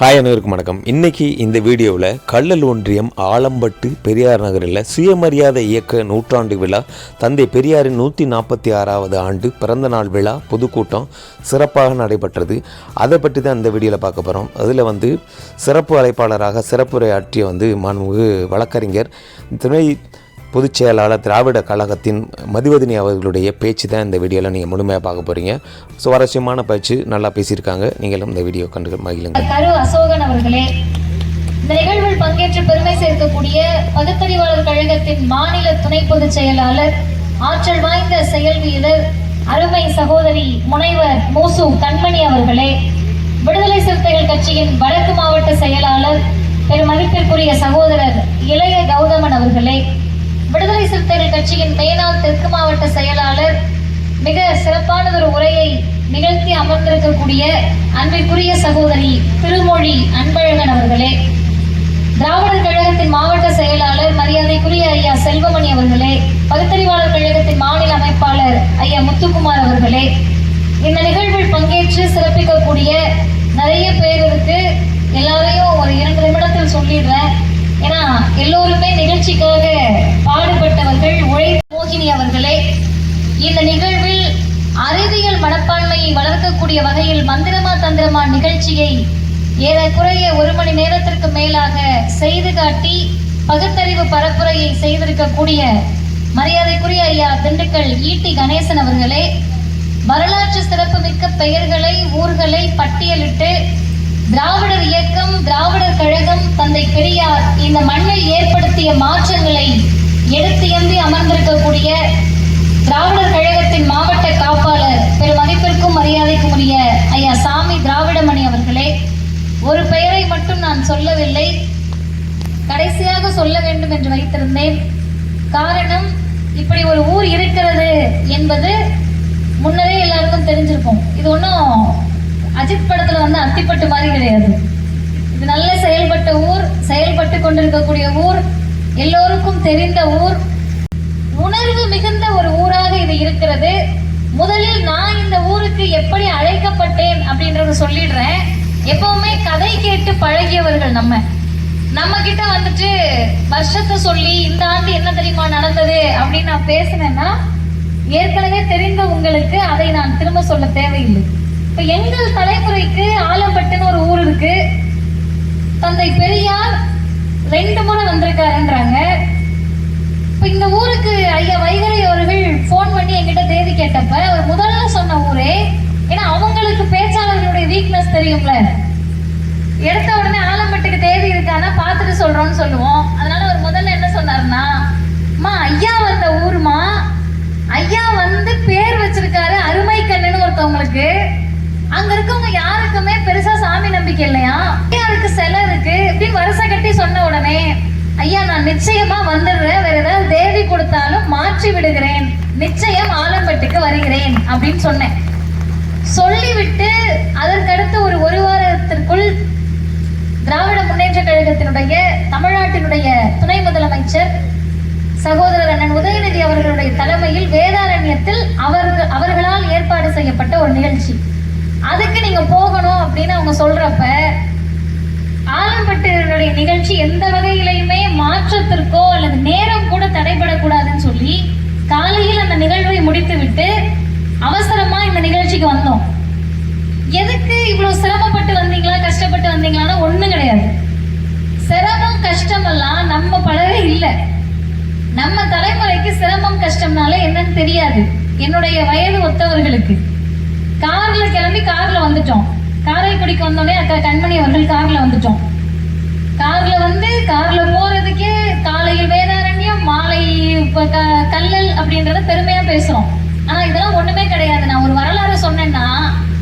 Hi அனைவருக்கும் வணக்கம். இன்னைக்கு இந்த வீடியோவில் கள்ளல் ஒன்றியம் ஆலம்பட்டு பெரியார் நகரில் சுயமரியாதை இயக்க நூற்றாண்டு விழா தந்தை பெரியாரின் நூற்றி நாற்பத்தி ஆறாவது ஆண்டு பிறந்த நாள் விழா பொதுக்கூட்டம் சிறப்பாக நடைபெற்றது. அதை பற்றி தான் இந்த வீடியோவில் பார்க்க போகிறோம் அதில் வந்து சிறப்பு அழைப்பாளராக சிறப்புரையாற்றிய வந்து மாண்புமிகு வழக்கறிஞர் துணை பொதுச் செயலாளர் திராவிட கழகத்தின் மதிவதினி அவர்களுடைய பேச்சு தான் இந்த வீடியோவில் நீங்கள் முழுமையாக பார்க்க போகிறீங்க சுவாரஸ்யமான பேச்சு நல்லா பேசியிருக்காங்க. நீங்களும் இந்த வீடியோ கண்டு மகிழுங்கள். கரு அசோகன் அவர்களே இந்த நிகழ்வில் பங்கேற்று பெருமை சேர்க்கக்கூடிய பகுத்தறிவாளர் கழகத்தின் மாநில துணை பொதுச் செயலாளர் ஆற்றல் வாய்ந்த செயல் வீரர் அருமை சகோதரி முனைவர் மூசு கண்மணி அவர்களே விடுதலை சிறுத்தைகள் கட்சியின் வடக்கு மாவட்ட செயலாளர் பெருமதிப்பிற்குரிய சகோதரர் இளைய கௌதமன் அவர்களே விடுதலை சிறுத்தைகள் கட்சியின் மேனாள் தெற்கு மாவட்ட செயலாளர் மிக சிறப்பானதொரு உரையை நிகழ்த்தி அமர்ந்திருக்கக்கூடிய அன்பிற்குரிய சகோதரி திருமொழி அன்பழகன் அவர்களே திராவிடர் கழகத்தின் மாவட்ட செயலாளர் மரியாதைக்குரிய ஐயா செல்வமணி அவர்களே பகுத்தறிவாளர் கழகத்தின் மாநில அமைப்பாளர் ஐயா முத்துக்குமார் அவர்களே இந்த நிகழ்வில் பங்கேற்று சிறப்பிக்கக்கூடிய நிறைய பேர் இருக்கு எல்லாரையும் ஒரு இரண்டு நிமிடத்தில் சொல்லிடுறேன். ஏன்னா எல்லோருமே நிகழ்ச்சிக்காக பாடுபட்டவர்கள் உழை மோகினி அவர்களே இந்த நிகழ்வில் அறிவியல் மனப்பான்மையை வளர்க்கக்கூடிய வகையில் மந்திரமா தந்திரமா நிகழ்ச்சியை ஏறக்குறைய ஒரு மணி நேரத்திற்கு மேலாக செய்து காட்டி பகுத்தறிவு பரப்புரையை செய்திருக்கக்கூடிய மரியாதைக்குரிய ஐயா திண்டுக்கல் ஈட்டி கணேசன் அவர்களே வரலாற்று சிறப்புமிக்க பெயர்களை ஊர்களை பட்டியலிட்டு திராவிடர் இயக்கம் திராவிடர் கழகம் தந்தை பெரியார் இந்த மண்ணில் ஏற்படுத்திய மாற்றங்களை எடுத்து எம்பி அமர்ந்திருக்கக்கூடிய திராவிடர் கழகத்தின் மாவட்ட காப்பாளர் பெருமதிப்பிற்கும் மரியாதைக்கும் உரிய ஐயா சாமி திராவிடமணி அவர்களே ஒரு பெயரை மட்டும் நான் சொல்லவில்லை கடைசியாக சொல்ல வேண்டும் என்று வைத்திருந்தேன். காரணம் இப்படி ஒரு ஊர் இருக்கிறது என்பது முன்னரே எல்லாருக்கும் தெரிஞ்சிருக்கும். இது ஒன்றும் அஜித் படத்துல வந்து அத்திப்பட்டு மாதிரி கிடையாது. இது நல்ல செயல்பட்ட ஊர் செயல்பட்டு கொண்டிருக்கக்கூடிய ஊர் எல்லோருக்கும் தெரிந்த ஊர். உணர்வு மிகுந்த ஒரு ஊராக இது இருக்கிறது. முதலில் நான் இந்த ஊருக்கு எப்படி அழைக்கப்பட்டேன் அப்படின்றத சொல்லிடுறேன். எப்பவுமே கதை கேட்டு பழகியவர்கள் நம்ம. நம்ம கிட்ட வந்துட்டு வருஷத்தை சொல்லி இந்த ஆண்டு என்ன தெரியுமா நடந்தது அப்படின்னு நான் பேசினேன்னா ஏற்கனவே தெரிந்த உங்களுக்கு அதை நான் திரும்ப சொல்ல தேவையில்லை. இப்ப எங்கள் தலைமுறைக்கு ஆலம்பட்டுன்னு ஒரு ஊர் இருக்கு. தந்தை பெரியார் ரெண்டு முறை வந்திருக்காருன்றாங்க. இப்ப இந்த ஊருக்கு ஐயா வைகரை அவர்கள் ஃபோன் பண்ணி என்கிட்ட தேதி கேட்டப்ப அவர் முதல்ல சொன்ன ஊரே ஏன்னா அவங்களுக்கு பேச்சாளர்களுடைய வீக்னஸ் தெரியும்ல. எடுத்த உடனே ஆலம்பட்டுக்கு தேதி இருக்கானா பார்த்துட்டு சொல்றோம்னு சொல்லுவோம். அதனால அவர் முதல்ல என்ன சொன்னாருன்னா அம்மா ஐயா வந்த ஊருமா ஐயா வந்து பேர் வச்சிருக்காரு அருமை கண்ணுன்னு ஒருத்தவங்களுக்கு. அங்க இருக்கவங்க யாருக்குமே பெருசா சாமி நம்பிக்கை இல்லையா? ஐயாருக்கு சிலை இருக்கு. இப்படின்னு வருஷம் கட்டி சொன்ன உடனே ஐயா நான் நிச்சயமா வந்துடுறேன். வேற ஏதாவது தேவி கொடுத்தாலும் மாற்றி விடுகிறேன். நிச்சயம் ஆலம்பட்டுக்கு வருகிறேன். அப்படின்னு சொன்னேன். சொல்லிவிட்டு அதற்கடுத்து ஒரு ஒரு வாரத்திற்குள் திராவிட முன்னேற்ற கழகத்தினுடைய தமிழ்நாட்டினுடைய துணை முதலமைச்சர் சகோதரர் அண்ணன் உதயநிதி அவர்களுடைய தலைமையில் வேதாரண்யத்தில் அவர்கள் அவர்களால் ஏற்பாடு செய்யப்பட்ட ஒரு நிகழ்ச்சி. அதுக்கு நீங்க போகணும் அப்படின்னு அவங்க சொல்றப்ப ஆலம்பட்டினுடைய நிகழ்ச்சி எந்த வகையிலையுமே மாற்றத்திற்கோ அல்லது நேரம் கூட தடைபடக்கூடாதுன்னு சொல்லி காலையில் அந்த நிகழ்வை முடித்துவிட்டு அவசரமா இந்த நிகழ்ச்சிக்கு வந்தோம். எதுக்கு இவ்வளவு சிரமப்பட்டு வந்தீங்களா கஷ்டப்பட்டு வந்தீங்களான்னா ஒண்ணும் கிடையாது. சிரமம் கஷ்டமெல்லாம் நம்ம பழவே இல்லை. நம்ம தலைமுறைக்கு சிரமம் கஷ்டம்னால என்னன்னு தெரியாது. என்னுடைய வயது ஒத்தவர்களுக்கு. கார்ல கிளம்பி கார்ல வந்துட்டோம். காரைக்குடிக்கு வந்தோடனே அக்கா கண்மணி அவர்கள் கார்ல வந்துட்டோம். கார்ல வந்து கார்ல போறதுக்கே காலையில் வேதாரண்யம் மாலை க- கல்லல் அப்படின்றத பெருமையா பேசுறோம். ஆனா இதெல்லாம் ஒண்ணுமே கிடையாது. நான் ஒரு வரலாறு சொன்னேன்னா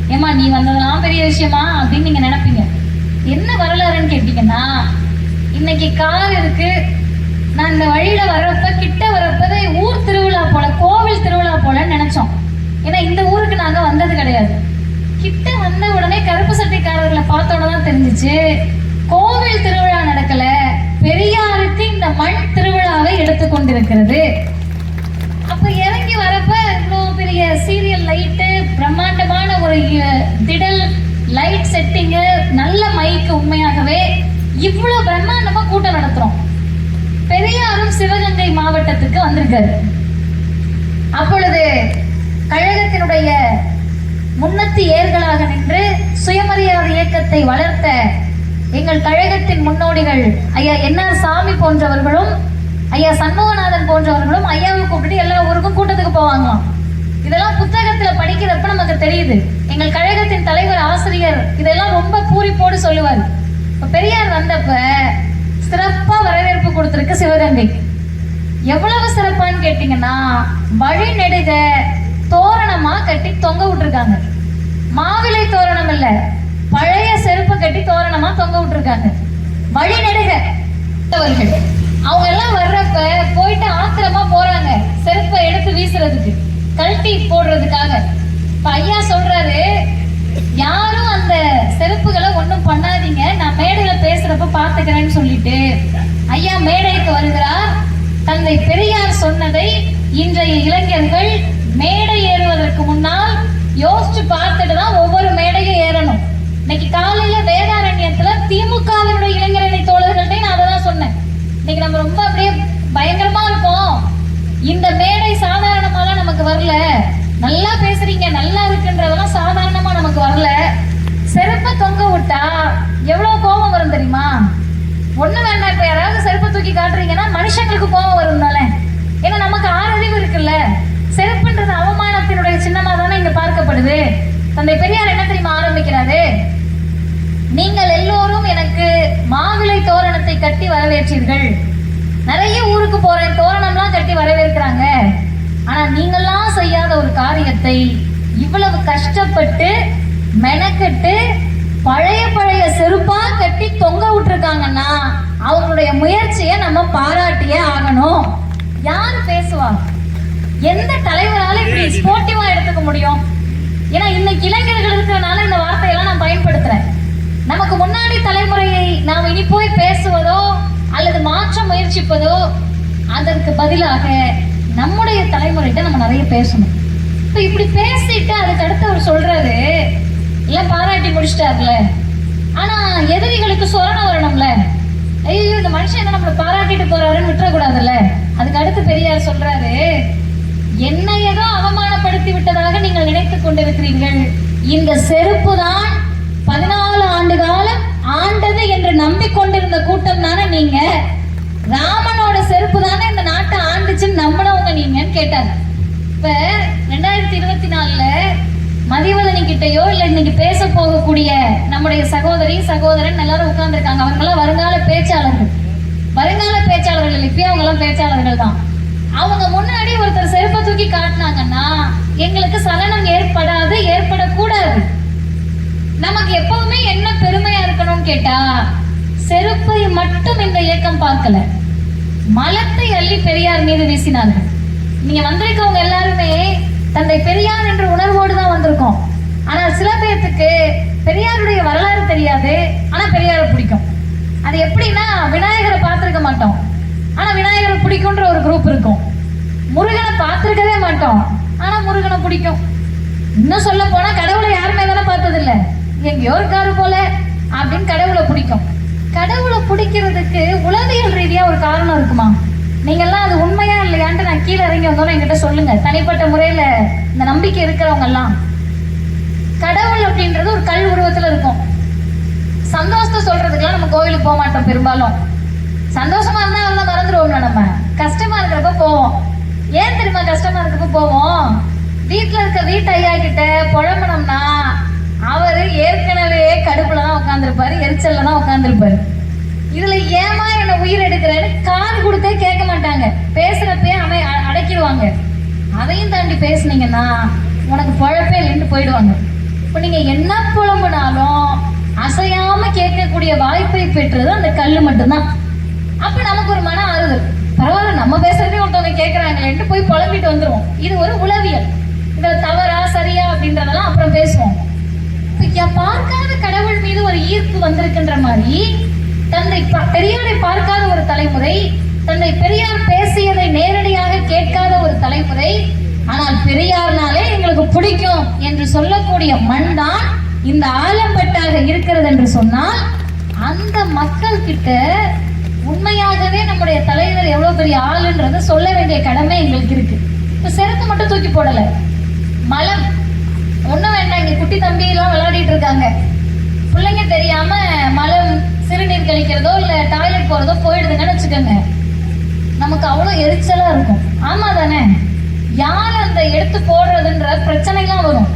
ஏமா நீ வந்ததெல்லாம் பெரிய விஷயமா? அப்படின்னு நீங்க நினைப்பீங்க. என்ன வரலாறுன்னு கேட்டீங்கன்னா இன்னைக்கு கார் இருக்கு. நான் இந்த வழியில வர்றப்ப கிட்ட வர்றப்பதே ஊர் திருவிழா போல கோவில் திருவிழா போல நினைச்சோம். ஏன்னா இந்த ஊருக்கு நாங்க வந்தது கிடையாது. கிட்ட வந்த உடனே கருப்பு சட்டைக்காரர்களை பார்த்த உடனே தான் தெரிஞ்சிச்சு. கோவில் திருவிழா நடக்கல. பெரியாருக்கு இந்த மண் திருவிழாவை எடுத்து கொண்டிருக்கிறது. அப்ப இறங்கி வரப்ப இவ்வளோ பெரிய சீரியல் லைட்டு பிரம்மாண்டமான ஒரு திடல் லைட் செட்டிங்கு நல்ல மைக்கு உண்மை நடத்துறோம். பெரியாரும் சிவகங்கை மாவட்டத்துக்கு வந்திருக்காரு. அப்பொழுது கழகத்தினுடைய முன்னத்தி ஏர்களாக நின்று சுயமரியாதை இயக்கத்தை வளர்த்த எங்கள் கழகத்தின் முன்னோடிகள் ஐயா என்ஆர் சாமி போன்றவர்களும் ஐயா சண்முகநாதன் போன்றவர்களும் ஐயாவை கூப்பிட்டு எல்லா ஊருக்கும் கூட்டத்துக்கு போவாங்களாம். இதெல்லாம் புத்தகத்துல படிக்கிறப்ப நமக்கு தெரியுது. எங்கள் கழகத்தின் தலைவர் ஆசிரியர் இதெல்லாம் ரொம்ப பூரிப்போடு சொல்லுவார். இப்ப பெரியார் வந்தப்ப சிறப்பா வரவேற்பு கொடுத்திருக்கு சிவகங்கை. எவ்வளவு சிறப்பான்னு கேட்டீங்கன்னா வழி நெடுக தோரணமா கட்டி தொங்க விட்டுருக்காங்க. மாவிலை தோரணம் இல்ல பழைய செருப்பு கட்டி தோரணமா தொங்க விட்டுருக்காங்க. வழி நெடுக அவங்க எல்லாம் வர்றப்ப போயிட்டு ஆத்திரமா போறாங்க செருப்பை எடுத்து வீசுறதுக்கு கழட்டி போடுறதுக்காக. இப்ப ஐயா சொல்றாரு யாரும் அந்த செருப்புகளை ஒன்றும் பண்ணாதீங்க நான் மேடையில பேசுறப்ப பாத்துக்கிறேன்னு சொல்லிட்டு. ஐயா மேடைக்கு வருகிறார். தந்தை பெரியார் சொன்னதை இன்றைய இளைஞர்கள் மேடை ஏறுவதற்கு முன்னால் யோசிச்சு பார்த்துட்டு தான் ஒவ்வொரு மேடையும் ஏறணும். இன்னைக்கு காலையில வேதாரண்யத்துல திமுகவினுடைய இளைஞரணி தோழர்கள்ட்டே நான் அதை தான் சொன்னேன். இன்னைக்கு நம்ம ரொம்ப அப்படியே பயங்கரமா இருக்கோம் இந்த மேடை சாதாரணமாலாம் நமக்கு வரல. நல்லா பேசுறீங்க நல்லா இருக்குன்றதெல்லாம் சாதாரணமா நமக்கு வரல. செருப்பை தொங்க விட்டா எவ்வளவு கோபம் வரும் தெரியுமா? ஒண்ணு வேண்டாம் இப்ப யாராவது செருப்பை தூக்கி காட்டுறீங்கன்னா மனுஷங்களுக்கு கோபம் வரும் தானே ஏன்னா நமக்கு ஆறறிவு இருக்குல்ல செருப்புன்றது அவமானத்தினுடைய சின்னமா தானே இங்க பார்க்கப்படுது. தந்தை பெரியார் என்ன தெரியுமா ஆரம்பிக்கிறாரு? நீங்கள் எல்லோரும் எனக்கு மாவிலை தோரணத்தை கட்டி வரவேற்றீர்கள். நிறைய ஊருக்கு போறேன். தோரணம்லாம் கட்டி வரவேற்கிறாங்க. ஆனா நீங்கள்லாம் செய்யாத ஒரு காரியத்தை இவ்வளவு கஷ்டப்பட்டு மெனக்கெட்டு பழைய பழைய செருப்பா கட்டி தொங்க விட்டுருக்காங்கன்னா அவங்களுடைய முயற்சியை நம்ம பாராட்டியே ஆகணும். யாரு பேசுவா? எந்த தலைவரால இப்படி ஸ்போர்ட்டிவா எடுத்துக்க முடியும்? ஏன்னா இன்னைக்கு இளைஞர்கள் இருக்கிறனால இந்த வார்த்தையெல்லாம் நான் பயன்படுத்துறேன். நமக்கு முன்னாடி தலைமுறையை நாம் இனி போய் பேசுவதோ அல்லது மாற்ற முயற்சிப்பதோ அதற்கு பதிலாக நம்முடைய தலைமுறைகிட்ட நம்ம நிறைய பேசணும். இப்ப இப்படி பேசிட்டு அதுக்கு அடுத்து அவர் சொல்றாரு எல்லாம் பாராட்டி முடிச்சிட்டாருல. ஆனா எதிரிகளுக்கு சொரணம் வரணும்ல. ஐயோ இந்த மனுஷன் என்ன நம்மளை பாராட்டிட்டு போறாருன்னு விட்டுறக்கூடாதுல்ல. அதுக்கு அடுத்து பெரியார் சொல்றாரு என்ன ஏதோ அவமானப்படுத்தி விட்டதாக நீங்கள் நினைத்துக் கொண்டிருக்கிறீர்கள். இந்த செருப்பு தான் பதினாலு ஆண்டு காலம் ஆண்டது என்று நம்பிக்கொண்டிருந்த கூட்டம் தானே நீங்க? ராமனோட செருப்பு தானே இந்த நாட்டை ஆண்டுச்சுன்னு நம்பினவங்க நீங்கன்னு கேட்டாங்க. இப்ப ரெண்டாயிரத்தி இருபத்தி நாலுல மதிவதனி கிட்டயோ இல்ல இன்னைக்கு பேச போகக்கூடிய நம்முடைய சகோதரி சகோதரன் எல்லாரும் உட்கார்ந்துருக்காங்க. அவங்கெல்லாம் வருங்கால பேச்சாளர்கள். வருங்கால பேச்சாளர்கள் இல்லையா அவங்க எல்லாம் பேச்சாளர்கள் தான். அவங்க முன்னாடி ஒருத்தர் செருப்பை தூக்கி காட்டினாங்கன்னா எங்களுக்கு சலனம் ஏற்படாது ஏற்படக்கூடாது. நமக்கு எப்பவுமே என்ன பெருமையா இருக்கணும்னு கேட்டா செருப்பை மட்டும் இந்த இயக்கம் பார்க்கல. மலத்தை அள்ளி பெரியார் மீது வீசினார்கள். நீங்க வந்திருக்கவங்க எல்லாருமே தந்தை பெரியார் என்ற உணர்வோடு தான் வந்திருக்கோம். ஆனா சில பேர்த்துக்கு பெரியாருடைய வரலாறு தெரியாது ஆனா பெரியாரை பிடிக்கும். அது எப்படின்னா விநாயகரை பார்த்திருக்க மாட்டோம். ஆனா விநாயகரை பிடிக்கும்ன்ற ஒரு குரூப் இருக்கும். முருகனை பார்த்துருக்கவே மாட்டோம். ஆனா முருகனை பிடிக்கும். இன்னும் சொல்ல போனா கடவுளை யாருமே தானே பார்த்தது இல்லை எங்கேயோ இருக்காரு போல அப்படின்னு கடவுளை பிடிக்கும். கடவுளை பிடிக்கிறதுக்கு உளவியல் ரீதியா ஒரு காரணம் இருக்குமா? நீங்கெல்லாம் அது உண்மையா இல்லையான்ட்டு நான் கீழே இறங்கி வந்தோம் என்கிட்ட சொல்லுங்க. தனிப்பட்ட முறையில இந்த நம்பிக்கை இருக்கிறவங்க எல்லாம் கடவுள் அப்படின்றது ஒரு கல் உருவத்துல இருக்கும். சந்தோஷத்தை சொல்றதுக்கெல்லாம் நம்ம கோவிலுக்கு போக மாட்டோம் பெரும்பாலும். சந்தோஷமா இருந்தா எல்லாம் மறந்துடுவோம்ல நம்ம. கஷ்டமா இருக்கிறப்ப போவோம். ஏன் தெரியுமா கஷ்டமா இருக்கப்ப போவோம்? வீட்டில் இருக்க வீட்டு ஐயா கிட்ட புழம்பணும்னா அவரு ஏற்கனவே கடுப்புல தான் உட்காந்துருப்பாரு எரிச்சல்ல தான் உட்காந்துருப்பாரு இதுல ஏமா என்ன உயிர் எடுக்கிறேன்னு காது கொடுத்தே கேட்க மாட்டாங்க. பேசுறப்பே அமை அ- அடக்கிடுவாங்க. அதையும் தாண்டி பேசுனீங்கன்னா உனக்கு பொழப்பே இல்லைன்னு போயிடுவாங்க. இப்போ நீங்க என்ன புலம்புனாலும் அசையாம கேட்கக்கூடிய வாய்ப்பை பெற்றது அந்த கல் மட்டும்தான். அப்ப நமக்கு ஒரு மன ஆறுதல். பரவாயில்ல நம்ம பேசுறதே ஒருத்தவங்க கேட்கறாங்களேன்ட்டு போய் புலம்பிட்டு வந்துருவோம். இது ஒரு உளவியல். இந்த தவறா சரியா அப்படின்றதெல்லாம் அப்புறம் பேசுவோம். பார்க்காத கடவுள் மீது ஒரு ஈர்ப்பு வந்திருக்கின்ற மாதிரி தந்தை பெரியாரை பார்க்காத ஒரு தலைமுறை தந்தை பெரியார் பேசியதை நேரடியாக கேட்காத ஒரு தலைமுறை ஆனால் பெரியார்னாலே எங்களுக்கு பிடிக்கும் என்று சொல்லக்கூடிய மண் தான் இந்த ஆலம்பட்டாக இருக்கிறது என்று சொன்னால் அந்த மக்கள் கிட்ட உண்மையாகவே நம்முடைய தலைவர் எவ்வளவு பெரிய ஆளுன்றத சொல்ல வேண்டிய கடமை எங்களுக்கு இருக்கு. இப்ப செருப்பு மட்டும் தூக்கி போடல. மலம். ஒண்ணும் வேண்டாம் இங்க குட்டி தம்பி எல்லாம் விளையாடிட்டு இருக்காங்க. பிள்ளைங்க தெரியாம மலம் சிறுநீர் கழிக்கிறதோ இல்ல டாய்லெட் போறதோ போயிடுதுங்கன்னு வச்சுக்கோங்க. நமக்கு அவ்வளவு எரிச்சலா இருக்கும். ஆமா தானே? யார் அந்த எடுத்து போடுறதுன்ற பிரச்சனைலாம் வரும்.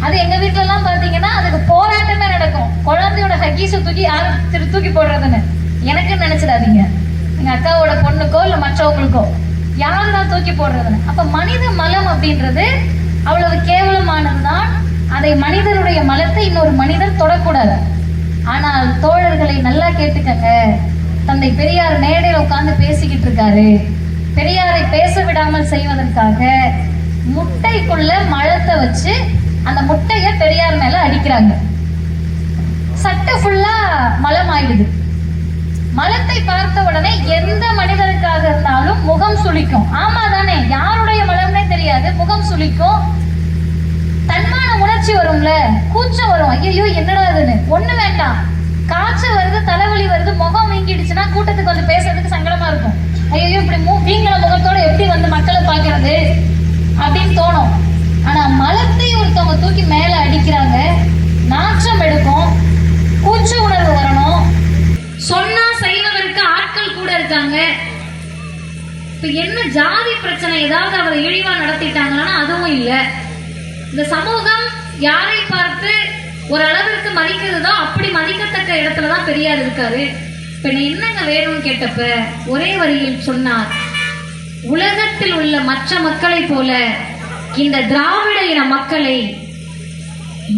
அது எங்க வீட்டுல எல்லாம் பாத்தீங்கன்னா அதுக்கு போராட்டமே நடக்கும். குழந்தையோட ஹக்கீஸை தூக்கி யாரும் திரு தூக்கி போடுறதுன்னு. எனக்கு நினைச்சிடாதீங்க. எங்க அக்காவோட பொண்ணுக்கோ இல்ல மற்றவங்களுக்கோ யாருடா தூக்கி போடுறதுன்னு அப்ப மனித மலம் அப்படின்றது அவ்வளவு கேவலமானதுதான். அதை மனிதருடைய மலத்தை இன்னொரு மனிதர் தொடக்கூடாது. ஆனால் தோழர்களை நல்லா கேட்டுக்கங்க. தந்தை பெரியார் மேடையில் உட்கார்ந்து பேசிக்கிட்டு இருக்காரு. பெரியாரை பேச விடாமல் செய்வதற்காக முட்டைக்குள்ள மழத்தை வச்சு அந்த முட்டைய பெரியார் மேல அடிக்கிறாங்க. சட்டை ஃபுல்லா மலம் ஆயிடுது மலத்தை பார்த்த உடனே எந்த மனிதனுக்காக இருந்தாலும் முகம் சுளிக்கும். ஆமா தானே யாருடைய மலம்னே தெரியாது முகம் சுளிக்கும். தன்மான உணர்ச்சி வரும்ல கூச்சம் வரும். ஐயோ என்னடா இதுன்னு. ஒண்ணு வேண்டாம். காய்ச்சல் வருது தலைவலி வருது முகம் வீங்கிடுச்சுன்னா கூட்டத்துக்கு வந்து பேசுறதுக்கு சங்கடமா இருக்கும். ஐயோ இப்படி மூ வீங்கின முகத்தோட எப்படி வந்து மக்களை பாக்குறது அப்படின்னு தோணும். ஆனா மலத்தை ஒருத்தவங்க தூக்கி மேல அடிக்கிறாங்க. நாற்றம் எடுக்கும். கூச்ச உணர்வு வரணும். சொன்னா செய்வதற்கு ஆட்கள் கூட இருக்காங்க. இப்ப என்ன ஜாதி பிரச்சனை? ஏதாவது அவர் இழிவா நடத்திட்டாங்கன்னா அதுவும் இல்லை. இந்த சமூகம் யாரை பார்த்து ஒரு அளவிற்கு மதிக்கிறதோ அப்படி மதிக்கத்தக்க இடத்துல தான் பெரியார் இருக்காரு. இப்ப நீ என்னங்க வேணும்னு கேட்டப்ப ஒரே வரியில் சொன்னார் உலகத்தில் உள்ள மற்ற மக்களை போல இந்த திராவிட இன மக்களை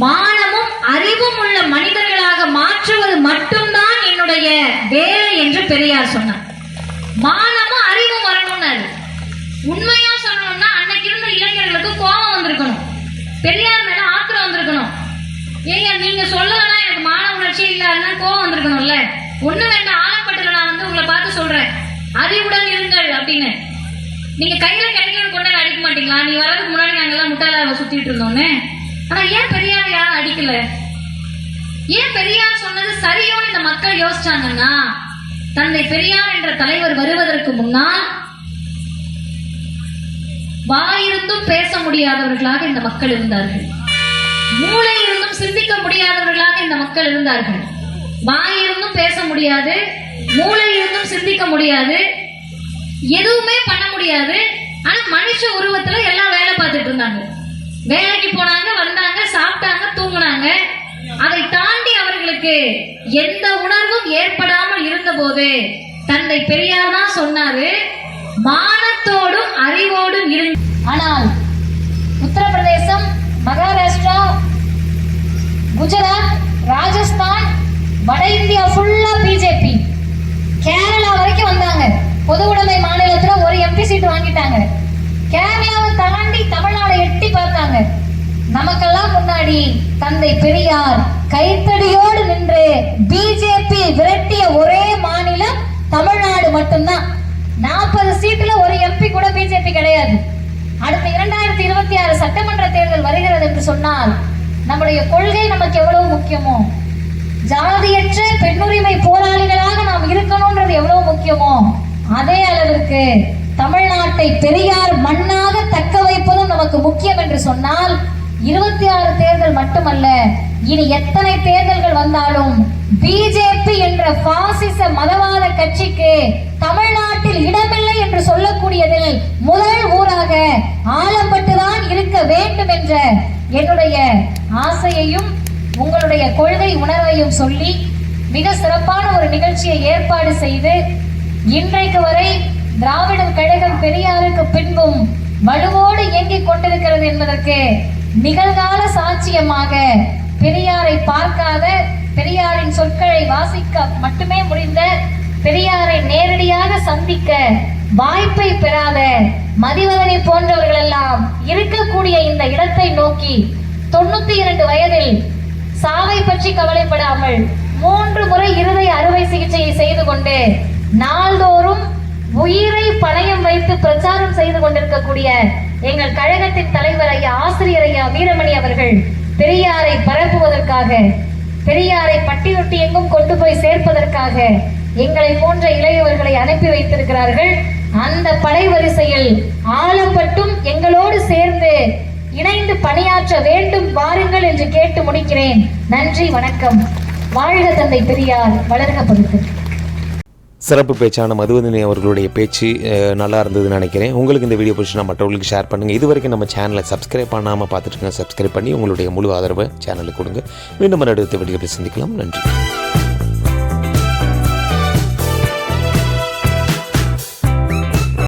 மானமும் அறிவும் உள்ள மனிதர்களாக மாற்றுவது மட்டும்தான் என்னுடைய வேலை என்று பெரியார் சொன்னார். மானமும் அறிவும் வரணும்னாரு உண்மையா சொல்லணும்னா அன்னைக்கு இருந்த இளைஞர்களுக்கு கோபம் வந்திருக்கணும். பெரியார் மேல ஆத்திரம் வந்திருக்கணும். ஏங்க நீங்க சொல்லலன்னா எனக்கு மான உணர்ச்சி இல்லைன்னா கோபம் வந்திருக்கணும்ல. ஒண்ணு வேண்டாம் ஆலப்பட்டுல நான் வந்து உங்களை பார்த்து சொல்றேன். அறிவுடன் இருங்கள் அப்படின்னு. நீங்க கையில கிடைக்கிறது கொண்டு அடிக்க மாட்டீங்களா? நீ வர்றதுக்கு முன்னாடி நாங்கெல்லாம் முட்டாளாவை சுத்திட்டு இருந்தோன்னு ஆனா ஏன் பெரியார் யாரும் அடிக்கல? ஏன் பெரியார் சொன்னது சரியோன்னு இந்த மக்கள் யோசிச்சாங்கன்னா தந்தை பெரியார் என்ற தலைவர் வருவதற்கு முன்னால் வாயிருந்தும் பேச முடியாதவர்களாக இந்த மக்கள் இருந்தார்கள். மூளை இருந்தும் சிந்திக்க முடியாதவர்களாக இந்த மக்கள் இருந்தார்கள். வாயிருந்தும் பேச முடியாது மூளை இருந்தும் சிந்திக்க முடியாது எதுவுமே பண்ண முடியாது. ஆனா மனுஷ உருவத்துல எல்லாம் வேலை பார்த்துட்டு இருந்தாங்க. வேலைக்கு போனாங்க வந்தாங்க சாப்பிட்டாங்க தூங்கினாங்க. அதை தாண்டி அவர்களுக்கு எந்த உணர்வும் ஏற்படாமல் இருந்தபோது தந்தை பெரியார் தான் சொன்னாரு மானத்தோடும் அறிவோடும் இரு ஆனால் உத்தரப்பிரதேசம் மகாராஷ்டிரா குஜராத் ராஜஸ்தான் வட இந்தியா ஃபுல்லா பிஜேபி கேரளா வரைக்கும் வந்தாங்க. பொது உடைமை மாநிலத்துல ஒரு எம்பி சீட் வாங்கிட்டாங்க. கேரளாவை தாண்டி தமிழ்நாடை எட்டி பார்த்தாங்க. நமக்கெல்லாம் முன்னாடி தந்தை பெரியார் கைத்தடியோடு நின்று பிஜேபி விரட்டிய ஒரே மாநிலம் தமிழ்நாடு மட்டும்தான். நாற்பது சீட்டுல ஒரு எம்பி கூட பிஜேபி கிடையாது. அடுத்த இரண்டாயிரத்தி இருபத்தி ஆறு சட்டமன்ற தேர்தல் வருகிறது என்று சொன்னால் நம்முடைய கொள்கை நமக்கு எவ்வளவு முக்கியமோ? ஜாதியற்ற பெண்ணுரிமை போராளிகளாக நாம் இருக்கணும்ன்றது எவ்வளவு முக்கியமோ? அதே அளவிற்கு தமிழ்நாட்டை பெரியார் மண்ணாக தக்க வைப்பதும் நமக்கு முக்கியம் என்று சொன்னால் இருபத்தி ஆறு தேர்தல் மட்டுமல்ல இனி எத்தனை தேர்தல்கள் வந்தாலும் பிஜேபி என்ற பாசிச மதவாத கட்சிக்கு தமிழ்நாட்டில் இடமில்லை என்று சொல்லக்கூடியதில் முதல் ஊராக ஆலம்பட்டுதான் இருக்க வேண்டும் என்ற என்னுடைய ஆசையையும் உங்களுடைய கொள்கை உணர்வையும் சொல்லி மிக சிறப்பான ஒரு நிகழ்ச்சியை ஏற்பாடு செய்து இன்றைக்கு வரை திராவிடர் கழகம் பெரியாருக்கு பின்பும் வலுவோடு இயங்கிக் கொண்டிருக்கிறது என்பதற்கு நிகழ்கால சாட்சியமாக பெரியாரை பார்க்காத பெரியாரின் சொற்களை வாசிக்க மட்டுமே முடிந்த பெரியாரை நேரடியாக சந்திக்க வாய்ப்பை பெறாத மதிவதனை போன்றவர்கள் எல்லாம் இருக்கக்கூடிய இந்த இடத்தை நோக்கி தொண்ணூத்தி இரண்டு வயதில் சாவை பற்றி கவலைப்படாமல் மூன்று முறை இருதய அறுவை சிகிச்சையை செய்து கொண்டு நாள்தோறும் உயிரை பணயம் வைத்து பிரச்சாரம் செய்து கொண்டிருக்கக்கூடிய எங்கள் கழகத்தின் தலைவர் ஐயா ஆசிரியர் ஐயா வீரமணி அவர்கள் பெரியாரை பரப்புவதற்காக பெரியாரை பட்டியொட்டி எங்கும் கொண்டு போய் சேர்ப்பதற்காக எங்களை போன்ற இளையவர்களை அனுப்பி வைத்திருக்கிறார்கள். அந்த படை வரிசையில் ஆலம்பட்டும் எங்களோடு சேர்ந்து இணைந்து பணியாற்ற வேண்டும் வாருங்கள் என்று கேட்டு முடிக்கிறேன். நன்றி வணக்கம். வாழ்க தந்தை பெரியார் வளர்க பகுத்து. சிறப்பு பேச்சான மதுவதனி அவர்களுடைய பேச்சு நல்லா இருந்ததுன்னு நினைக்கிறேன். உங்களுக்கு இந்த வீடியோ பிடிச்சினா மற்றவங்களுக்கு ஷேர் பண்ணுங்கள் இது வரைக்கும் நம்ம சேனலை சப்ஸ்கிரைப் பண்ணாமல் பார்த்துட்டு சப்ஸ்கிரைப் பண்ணி உங்களுடைய முழு ஆதரவை சேனலுக்கு கொடுங்க. மீண்டும் அடுத்த வீடியோவில் சந்திக்கலாம். நன்றி.